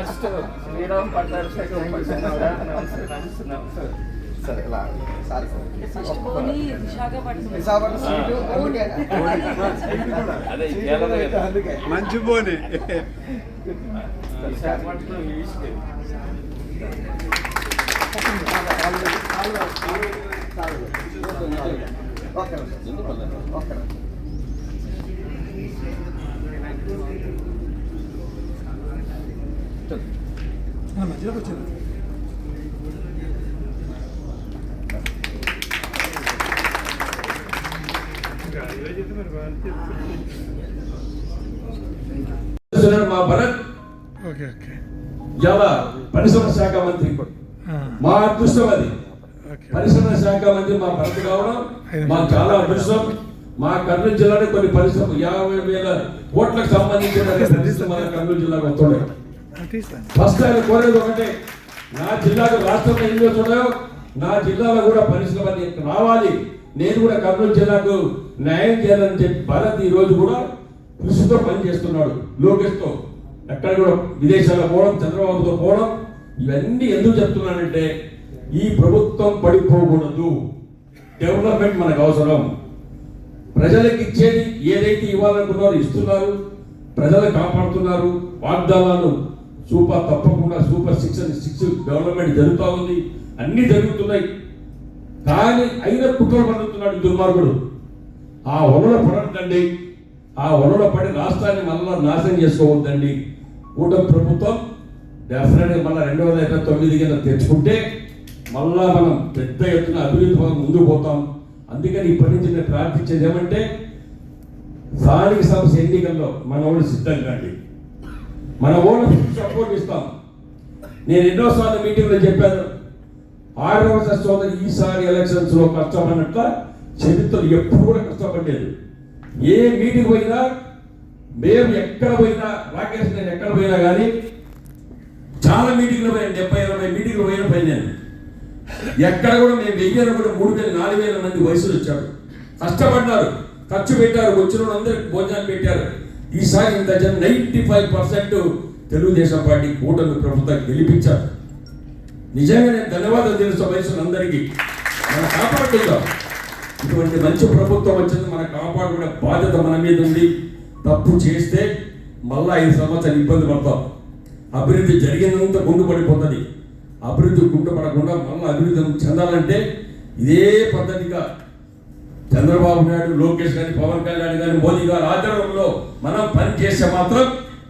First Sriram పట్టారు శాఖ నడుస్తున్నాం sir సరే ఇలా sorry first only Visakhapatnam Visakhapatnam okay మధ్యలోకి చేస్తున్నాడు మా భరత్ ఇవాళ పరిశ్రమ శాఖ మంత్రి. మా అదృష్టం అది. పరిశ్రమ శాఖ మంత్రి మా భరత్ కావడం మాకు చాలా అదృష్టం. మా కర్నూలు జిల్లాలో కొన్ని పరిశ్రమ యాభై వేల కోట్లకు సంబంధించిన మన కర్నూలు జిల్లాకు వస్తున్నాయి. ఫస్ట్ ఆయన కోరేది ఒకటే నా జిల్లాకు రాష్ట్రంలో ఎన్ని వస్తున్నాయో నా జిల్లాలో కూడా పరిశ్రమ రావాలి. నేను కూడా కర్నూలు జిల్లాకు న్యాయం చేయాలని చెప్పి భరత్ ఈరోజు రోజు కూడా కృషితో పనిచేస్తున్నాడు లోకేష్తో. ఎక్కడ కూడా విదేశాల్లో పోవడం చంద్రబాబుతో పోవడం ఇవన్నీ ఎందుకు చెప్తున్నానంటే ఈ ప్రభుత్వం పడిపోకూడదు. డెవలప్మెంట్ మనకు అవసరం. ప్రజలకు ఇచ్చేది ఏదైతే ఇవ్వాలనుకున్నారో ఇస్తున్నారు ప్రజలు కాపాడుతున్నారు వాగ్దానాలు సూపర్ తప్పకుండా సూపర్ సిక్స్ అని సిక్స్ డెవలప్మెంట్ జరుగుతూ ఉంది. అన్ని జరుగుతున్నాయి. కానీ అయిన కుట్ర పడుతున్నాడు దుర్మార్గుడు. ఆ వలలో పడద్దండి ఆ వలలో పడి రాష్ట్రాన్ని మళ్ళా నాశనం చేసుకోవద్దండి. కూటమి ప్రభుత్వం డెఫినెట్గా మళ్ళీ రెండు వేల ఇరవై తొమ్మిది కింద తెచ్చుకుంటే మళ్ళా మనం పెద్ద ఎత్తున అభివృద్ధి పథకం ముందుకు పోతాం. అందుకని ఇప్పటి నుంచి నేను ప్రార్థించేది ఏమంటే స్థానిక సంస్థ ఎన్నికల్లో మన వాళ్ళు సిద్ధం కాండి మన ఓళ్ళు సపోర్ట్ ఇస్తాం. నేను ఎన్నోసార్లు మీటింగ్లో చెప్పాను ఆడవలసిన సోదరి ఈసారి ఎలక్షన్స్లో లో చరిత్రలు ఎప్పుడు కూడా కష్టపడలేదు. ఏ మీటింగ్ పోయినా మేము ఎక్కడ పోయినా రాకేష్ నేను ఎక్కడ పోయినా కానీ చాలా మీటింగ్లు పోయాను డెబ్బై ఇరవై మీటింగ్లు పోయిన పోయి నేను. ఎక్కడ కూడా మేము వెయ్యి కూడా మూడు వేల నాలుగు వేల మంది వయసులు వచ్చారు. కష్టపడ్డారు ఖర్చు పెట్టారు వచ్చిన వాళ్ళందరికీ భోజనాలు పెట్టారు. ఈసారి ఇంత జన ninety five percent Telugu Desam party కూటమి ప్రభుత్వం గెలిపించారు. నిజంగానే ధన్యవాదాలు తెలుసు వయసులు అందరికీ మనం కాపాడుకుందాం. ఇటువంటి మంచి ప్రభుత్వం వచ్చింది మనం కాపాడుకునే బాధ్యత మన మీద ఉంది. తప్పు చేస్తే మళ్ళా ఐదు సంవత్సరాలు ఇబ్బంది పడతాం. అభివృద్ధి జరిగినంత గుండు పడిపోతుంది. అభివృద్ధి గుండు పడకుండా మళ్ళీ అభివృద్ధి చెందాలంటే ఇదే పద్ధతిగా చంద్రబాబు నాయుడు లోకేష్ గారి పవన్ కళ్యాణ్ గారి మోదీ గారి ఆధ్వర్యంలో మనం పని చేస్తే మాత్రం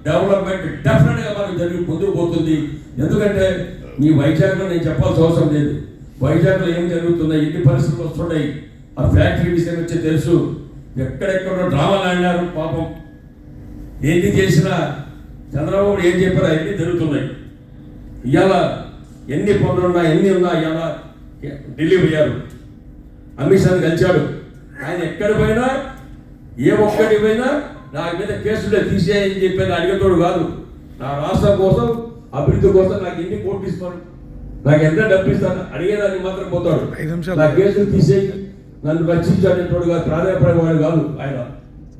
డెవలప్మెంట్ డెఫినెట్గా మనకు జరిగి ముందుకు పోతుంది. ఎందుకంటే మీ వైజాగ్లో నేను చెప్పాల్సిన అవసరం లేదు. వైజాగ్లో ఏం జరుగుతున్నాయి ఎన్ని పరిస్థితులు వస్తున్నాయి ఆ ఫ్యాక్టరీ విషయం వచ్చి తెలుసు. ఎక్కడెక్కడో డ్రామాలు ఆడినారు పాపం. ఏంది చేసినా చంద్రబాబు ఏం చెప్పారో అన్ని జరుగుతున్నాయి. ఇవాళ ఎన్ని పనులు ఉన్నా ఎన్ని ఉన్నా ఇవాళ ఢిల్లీ పోయారు. అమిత్ షాని కలిశాడు. ఆయన ఎక్కడ పోయినా ఏ ఒక్కడి పోయినా నా మీద కేసులే తీసేయని చెప్పేది అడిగేటోడు కాదు. నా రాష్ట్రం కోసం అభివృద్ధి కోసం నాకు ఎన్ని కోట్లు ఇస్తాను నాకు ఎంత డబ్బు ఇస్తాను అడిగేదానికి మాత్రం పోతాడు. నా కేసులు తీసేయి నన్ను రక్షించాడేటోడు కాదు ప్రాధాన్యపడేవాడు కాదు ఆయన.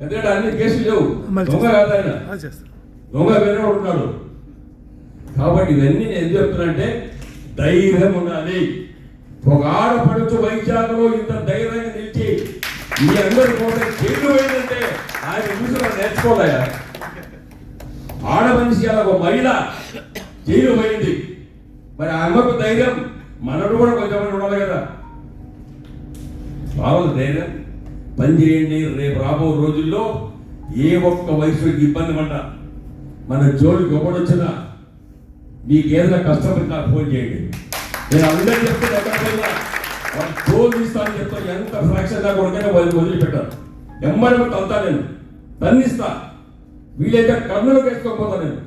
ఎందుకంటే అన్ని కేసులు లేవు. దొంగ కాదు ఆయన. దొంగ వేరే ఉన్నాడు. కాబట్టి ఇవన్నీ నేను ఎందుకు చెప్తున్నానంటే ధైర్యం ఉండాలి. ఒక ఆడపడుచు వైశాఖలో ఇంత ధైర్యంగా నిలిచి మీ అందరి కోసం జైలు పోయిందంటే ఆయన చూసి మనం ఆడ మనిషి అలా ఒక మహిళ జైలు పోయింది మరి ఆ అమ్మకు ధైర్యం మనడు కూడా కొంచెం ఉండాలి కదా. కావాలి ధైర్యం పని చేయండి రేపు రాబో రోజుల్లో ఏ ఒక్క వయసుకి ఇబ్బంది పడ్డా. మన జోలికి ఒకడొచ్చినా మీకు ఏదైనా కష్టపడి నాకు ఫోన్ చేయండి. నేను అందరూ చెప్తాను ఎక్కడ వాళ్ళు ఫోన్ తీస్తాను చెప్తాను ఎంత ఫ్రాక్షన్ దాకా ఉడికైనా వాళ్ళు వదిలిపెట్టాను ఎమ్మడి అంతా నేను. తన్నిస్తా వీలైతే కన్నులకు వేసుకోకపోతా నేను.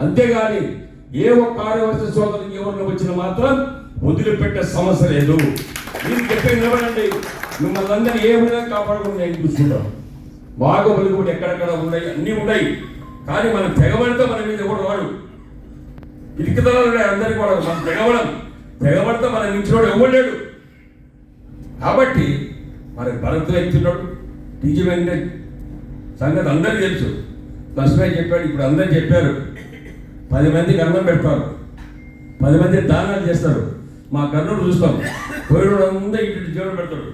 అంతేగాని ఏ ఒక్క కార్యవర్శ సోదరికి ఎవరిని వచ్చిన మాత్రం వదిలిపెట్టే సమస్య లేదు. మీరు చెప్పే నిలబడండి. మిమ్మల్ని అందరూ ఏ విధంగా కాపాడుకుని నేను చూసుకుంటాం బాగా కూడా ఎక్కడెక్కడ ఉన్నాయి అన్నీ ఉన్నాయి. కానీ మనం తెగబడితే మన మీద కూడా వాడు ఇరికితనాలు అందరికీ కూడా. మనం తెగబడం. తెగబడితే మనం మించినోడు ఎవడు లేడు. కాబట్టి మరి భరత్ వ్యక్తున్నాడు టీజీ వెంకటేష్. సంగతి అందరికీ తెలుసు. లక్ష్మీ చెప్పాడు ఇప్పుడు అందరు చెప్పారు. పది మందికి అన్నం పెడతారు. పది మంది దానాలు చేస్తారు. మా కర్నూలు చూస్తాం. పోయిన అందరూ ఇటు జీవనం పెడతాడు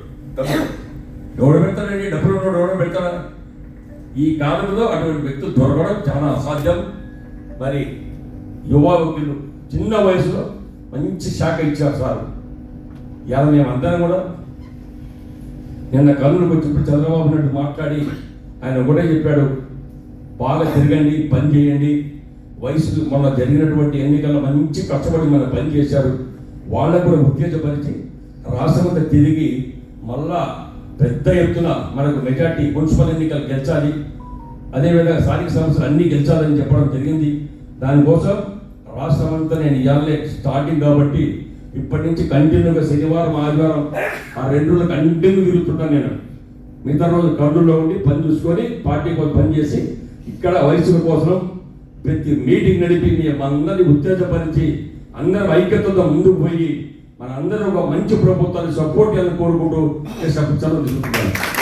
ఎవడు పెడతాడండి డబ్బులు ఉన్నాడు ఎవడో పెడతాడా ఈ కాలంలో అటువంటి వ్యక్తులు దొరకడం చాలా అసాధ్యం. మరి యువకులు చిన్న వయసులో మంచి శాఖ ఇచ్చారు సార్. ఇవాళ మేమందరం కూడా నిన్న కర్నూలుకి వచ్చినప్పుడు చంద్రబాబు నాయుడు మాట్లాడి ఆయన కూడా చెప్పాడు బాగా తిరగండి పని చేయండి. వయసు మొన్న జరిగినటువంటి ఎన్నికల్లో మంచి కష్టపడి మన పని చేశారు. వాళ్ళకు కూడా ఉత్తేజపరిచి రాష్ట్రమంతా తిరిగి మళ్ళా పెద్ద ఎత్తున మనకు మెజార్టీ మున్సిపల్ ఎన్నికలు గెలిచాలి. అదేవిధంగా స్థానిక సంస్థలు అన్నీ గెలిచాలని చెప్పడం జరిగింది. దానికోసం రాష్ట్రమంతా నేను ఇవాళ స్టార్టింగ్ కాబట్టి ఇప్పటి నుంచి కంటిన్యూగా శనివారం ఆదివారం ఆ రెండు రోజులు కంటిన్యూ తిరుగుతుంటాను నేను. మిగతా రోజు కర్నూలులో ఉండి పని చూసుకొని పార్టీ కోసం పని చేసి ఇక్కడ వయసుల కోసం ప్రతి మీటింగ్ నడిపి మీ అందరినీ ఉత్తేజపరిచి అందరం ఐక్యతతో ముందుకు పోయి మనందరం ఒక మంచి ప్రభుత్వాన్ని సపోర్ట్ చేయాలని కోరుకుంటూ నేను సెలవు తీసుకుంటున్నాను